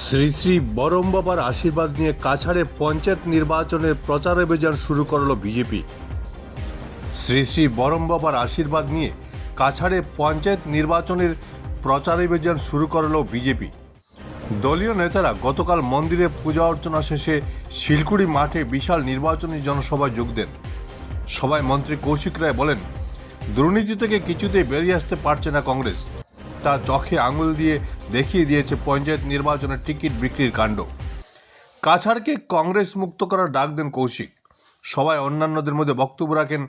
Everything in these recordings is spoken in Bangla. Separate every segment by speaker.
Speaker 1: শ্রী শ্রী বরম বাবার আশীর্বাদ নিয়ে কাছাড়ে পঞ্চায়েত নির্বাচনের প্রচার অভিযান শুরু করল বিজেপি। শ্রী শ্রী বরম বাবার আশীর্বাদ নিয়ে কাছাড়ে পঞ্চায়েত নির্বাচনের প্রচার অভিযান শুরু করল বিজেপি। দলীয় নেতারা গতকাল মন্দিরে পূজা অর্চনা শেষে শিলকুড়ি মাঠে বিশাল নির্বাচনী জনসভায় যোগ দেন। সভায় মন্ত্রী কৌশিক রায় বলেন, দুর্নীতি থেকে কিছুতেই বেরিয়ে আসতে পারছে না কংগ্রেস। তা চোখে আঙুল দিয়ে দেখিয়ে দিয়েছে পঞ্চায়েত নির্বাচনের টিকিট বিক্রির কাণ্ড। কাছাড়কে কংগ্রেস মুক্ত করার ডাক দেন কৌশিক। সবাই অন্যান্যদের মধ্যে বক্তব্য রাখেন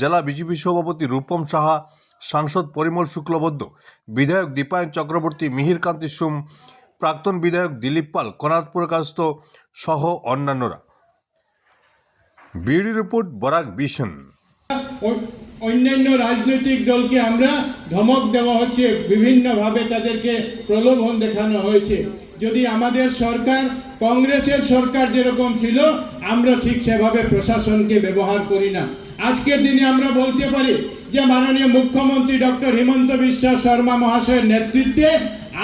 Speaker 1: জেলা বিজেপি সভাপতি রূপম সাহা, সাংসদ পরিমল শুক্লবদ্ধ বিধায়ক দীপায়ন চক্রবর্তী, মিহিরকান্তি সুম, প্রাক্তন বিধায়ক দিলীপ পাল কনাথপুর কাস্ত সহ অন্যান্যরা। বিডি রিপোর্ট বরাক বিশন
Speaker 2: অন্যান্য রাজনৈতিক দলকে আমরা ধমক দেওয়া হচ্ছে, বিভিন্নভাবে তাদেরকে প্রলোভন দেখানো হয়েছে। যদি আমাদের সরকার, কংগ্রেসের সরকার যেরকম ছিল, আমরা ঠিক সেভাবে প্রশাসনকে ব্যবহার করি না। আজকের দিনে আমরা বলতে পারি যে মাননীয় মুখ্যমন্ত্রী ডক্টর হিমন্ত বিশ্ব শর্মা মহাশয়ের নেতৃত্বে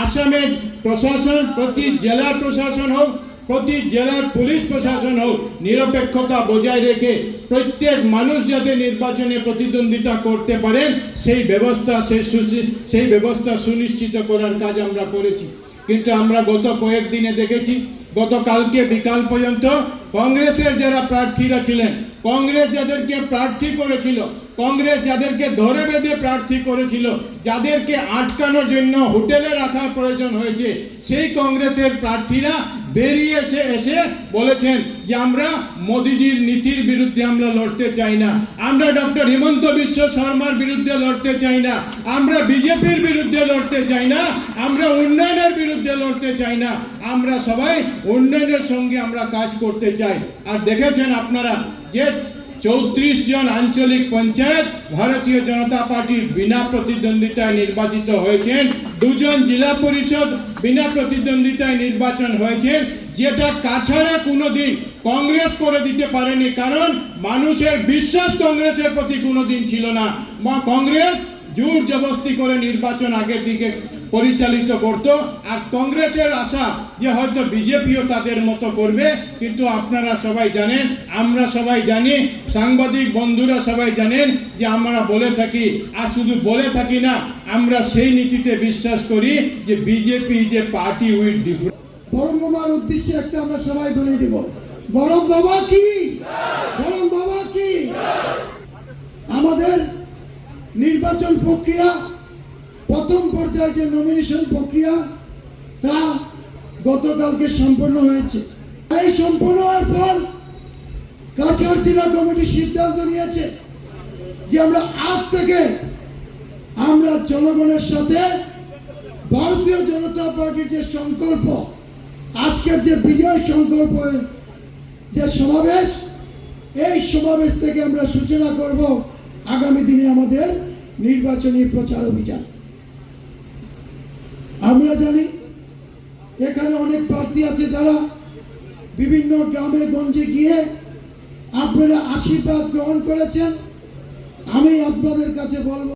Speaker 2: আসামের প্রশাসন, প্রতি জেলার প্রশাসন হোক, প্রতি জেলার পুলিশ প্রশাসন হোক, নিরপেক্ষতা বজায় রেখে প্রত্যেক মানুষ যাতে নির্বাচনে প্রতিদ্বন্দ্বিতা করতে পারেন, সেই ব্যবস্থা, সেই সেই ব্যবস্থা সুনিশ্চিত করার কাজ আমরা করেছি। কিন্তু আমরা গত কয়েকদিনে দেখেছি, গতকালকে বিকাল পর্যন্ত কংগ্রেসের যারা প্রার্থীরা ছিলেন, কংগ্রেস যাদেরকে প্রার্থী করেছিল, কংগ্রেস যাদেরকে ধরে বেঁধে প্রার্থী করেছিল, যাদেরকে আটকানোর জন্য হোটেলে রাখার প্রয়োজন হয়েছে, সেই কংগ্রেসের প্রার্থীরা বেরিয়ে এসে এসে বলেছেন যে আমরা মোদিজির নীতির বিরুদ্ধে আমরা লড়তে চাই না। আমরা ডক্টর হিমন্ত বিশ্ব শর্মার বিরুদ্ধে লড়তে চাই না। আমরা বিজেপির বিরুদ্ধে লড়তে চাই না। আমরা উন্নয়নের বিরুদ্ধে লড়তে চাই না। আমরা সবাই উন্নয়নের সঙ্গে আমরা কাজ করতে চাই। আর দেখেছেন আপনারা যে চৌত্রিশ জন আঞ্চলিক পঞ্চায়েত ভারতীয় জনতা পার্টির বিনা প্রতিদ্বন্দ্বিতায় নির্বাচিত হয়েছেন। দুজন জেলা পরিষদ বিনা প্রতিদ্বন্দ্বিতায় নির্বাচন হয়েছে, যেটা কাছাড়ে কোনোদিন কংগ্রেস করে দিতে পারেনি, কারণ মানুষের বিশ্বাস কংগ্রেসের প্রতি কোনো দিন ছিল না। কংগ্রেস জোর জবস্তি করে নির্বাচন আগের দিকে পরিচালিত করত। আর কংগ্রেসের আশা যে হয়তো বিজেপিও তাদের মতো করবে, কিন্তু আপনারা সবাই জানেন, আমরা সবাই জানি, সাংবাদিক বন্ধুরা সবাই জানেন যে আমরা বলে থাকি, আর শুধু বলে থাকি না, আমরা সেই নীতিতে বিশ্বাস করি যে বিজেপি যে পার্টি উইথ ডিফারেন্ট
Speaker 3: বরং বাবার উদ্দেশ্যে একটা আমরা সবাই বলে দিব। বরং বাবা কি? বরং বাবা কি? আমাদের নির্বাচন প্রক্রিয়া প্রথম পর্যায়ে যে নমিনেশন প্রক্রিয়া, তা গতকালকে সম্পন্ন হয়েছে। এই সম্পন্ন হওয়ার পর কাছাড় জেলা কমিটি সিদ্ধান্ত নিয়েছে যে আমরা আজ থেকে আমরা জনগণের সাথে ভারতীয় জনতা পার্টির যে সংকল্প, আজকের যে বিজয় সংকল্পের যে সমাবেশ, এই সমাবেশ থেকে আমরা সূচনা করব আগামী দিনে আমাদের নির্বাচনী প্রচার অভিযান। আমরা জানি এখানে অনেক প্রার্থী আছে যারা বিভিন্ন গ্রামে, গঞ্জে গিয়ে আপনারা আশীর্বাদ গ্রহণ করেছেন। আমি আপনাদের কাছে বলব